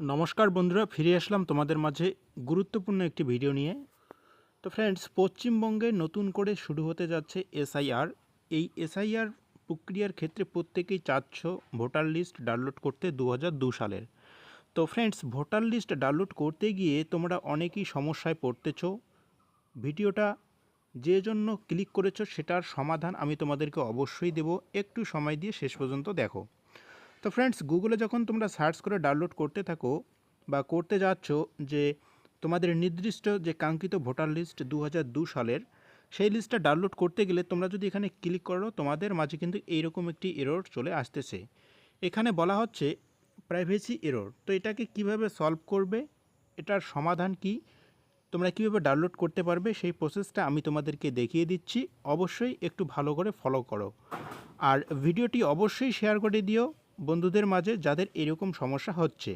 নমস্কার বন্ধুরা, ফিরে আসলাম তোমাদের মাঝে গুরুত্বপূর্ণ একটি ভিডিও নিয়ে। তো ফ্রেন্ডস পশ্চিমবঙ্গে নতুন করে শুরু হতে যাচ্ছে এসআইআর এই এসআইআর প্রক্রিয়ার ক্ষেত্রে প্রত্যেকেই চাচ্ছ ভোটার লিস্ট ডাউনলোড করতে দু সালের। তো ফ্রেন্ডস ভোটার লিস্ট ডাউনলোড করতে গিয়ে তোমরা অনেকেই সমস্যায় পড়তেছ। ভিডিওটা যে জন্য ক্লিক করেছ, সেটার সমাধান আমি তোমাদেরকে অবশ্যই দেব। একটু সময় দিয়ে শেষ পর্যন্ত দেখো। তো ফ্রেন্ডস গুগলে যখন তোমরা সার্চ করে ডাউনলোড করতে থাকো বা করতে যাচ্ছ যে তোমাদের নির্দিষ্ট যে কাঙ্ক্ষিত ভোটার লিস্ট দু সালের, সেই লিস্টটা ডাউনলোড করতে গেলে তোমরা যদি এখানে ক্লিক করো, তোমাদের মাঝে কিন্তু এইরকম একটি এরর চলে আসতেছে। এখানে বলা হচ্ছে প্রাইভেসি এরর তো এটাকে কীভাবে সলভ করবে? এটার সমাধান কি? তোমরা কীভাবে ডাউনলোড করতে পারবে? সেই প্রসেসটা আমি তোমাদেরকে দেখিয়ে দিচ্ছি। অবশ্যই একটু ভালো করে ফলো করো। আর ভিডিওটি অবশ্যই শেয়ার করে দিও। বন্ধুদের মাঝে যাদের এরকম সমস্যা হচ্ছে।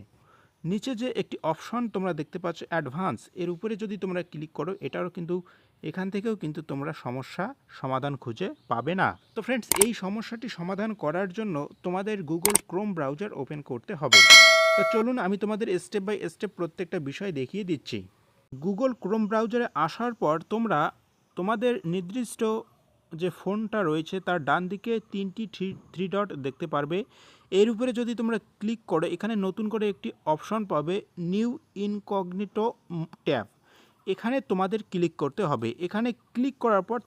নিচে যে একটি অপশন তোমরা দেখতে পাচ্ছ, অ্যাডভান্স, এর উপরে যদি তোমরা ক্লিক করো, এটারও কিন্তু, এখান থেকেও কিন্তু তোমরা সমস্যা সমাধান খুঁজে পাবে না। তো ফ্রেন্ডস এই সমস্যাটি সমাধান করার জন্য তোমাদের গুগল ক্রোম ব্রাউজার ওপেন করতে হবে। তো চলুন, আমি তোমাদের স্টেপ বাই স্টেপ প্রত্যেকটা বিষয় দেখিয়ে দিচ্ছি। গুগল ক্রোম ব্রাউজারে আসার পর তোমরা তোমাদের নির্দিষ্ট যে ফোনটা রয়েছে তার ডান দিকে তিনটি থ্রি থ্রি ডট দেখতে পারবে। এর উপরে যদি তোমরা ক্লিক করো, এখানে নতুন করে একটি অপশন পাবে নিউ ইনকগনিটো ট্যাব। এখানে তোমাদের ক্লিক করতে হবে। এখানে ক্লিক করার পর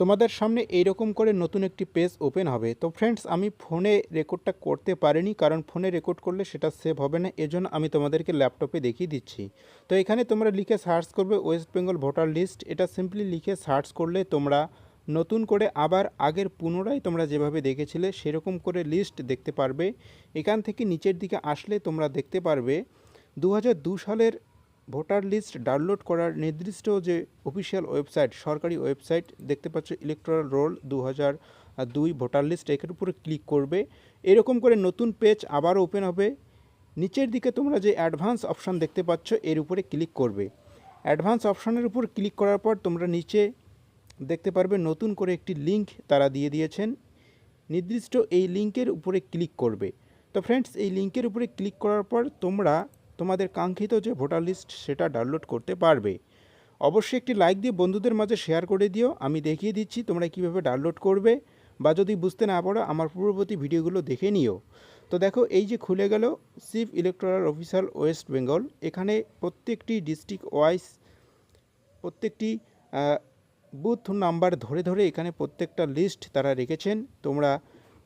তোমাদের সামনে এইরকম করে নতুন একটি পেজ ওপেন হবে। তো ফ্রেন্ডস, আমি ফোনে রেকর্ডটা করতে পারিনি, কারণ ফোনে রেকর্ড করলে সেটা সেভ হবে না, এজন্য আমি তোমাদেরকে ল্যাপটপে দেখিয়ে দিচ্ছি। তো এখানে তোমরা লিখে সার্চ করবে ওয়েস্ট বেঙ্গল ভোটার লিস্ট। এটা সিম্পলি লিখে সার্চ করলে তোমরা নতুন করে আবার আগের পুনরায় তোমরা যেভাবে দেখেছিলে সেরকম করে লিস্ট দেখতে পারবে। এখান থেকে নিচের দিকে আসলে তোমরা দেখতে পারবে দু সালের ভোটার লিস্ট ডাউনলোড করার নির্দিষ্ট যে অফিসিয়াল ওয়েবসাইট সরকারি ওয়েবসাইট দেখতে পাচ্ছ ইলেকট্রাল রোল দু দুই ভোটার লিস্ট এর উপরে ক্লিক করবে। এরকম করে নতুন পেজ আবার ওপেন হবে। নিচের দিকে তোমরা যে অ্যাডভান্স অপশান দেখতে পাচ্ছ এর উপরে ক্লিক করবে। অ্যাডভান্স অপশানের উপর ক্লিক করার পর তোমরা নিচে দেখতে পারবে নতুন করে একটি লিংক তারা দিয়ে দিয়েছেন। নির্দিষ্ট এই লিংকের উপরে ক্লিক করবে। তো ফ্রেন্ডস এই লিংকের উপরে ক্লিক করার পর তোমরা তোমাদের কাঙ্ক্ষিত যে ভোটার লিস্ট সেটা ডাউনলোড করতে পারবে। অবশ্যই একটি লাইক দিয়ে বন্ধুদের মাঝে শেয়ার করে দিও। আমি দেখিয়ে দিচ্ছি তোমরা কীভাবে ডাউনলোড করবে বা যদি বুঝতে না পারো, আমার পূর্ববর্তী ভিডিওগুলো দেখে নিও। তো দেখো, এই যে খুলে গেল chief electoral officer West Bengal এখানে প্রত্যেকটি ডিস্ট্রিক্ট ওয়াইজ প্রত্যেকটি বুথ নাম্বার ধরে ধরে এখানে প্রত্যেকটা লিস্ট তারা রেখেছেন। তোমরা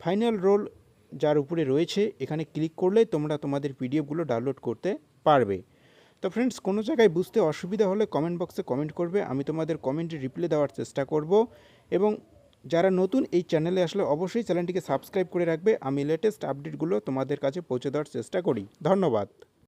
ফাইনাল রোল যার উপরে রয়েছে, এখানে ক্লিক করলে তোমরা তোমাদের পিডিএফগুলো ডাউনলোড করতে পারবে। তো ফ্রেন্ডস কোনো জায়গায় বুঝতে অসুবিধা হলে কমেন্ট বক্সে কমেন্ট করবে, আমি তোমাদের কমেন্টে রিপ্লাই দেওয়ার চেষ্টা করব। এবং যারা নতুন এই চ্যানেলে আসলে অবশ্যই চ্যানেলটিকে সাবস্ক্রাইব করে রাখবে, আমি লেটেস্ট আপডেটগুলো তোমাদের কাছে পৌঁছে দেওয়ার চেষ্টা করি। ধন্যবাদ।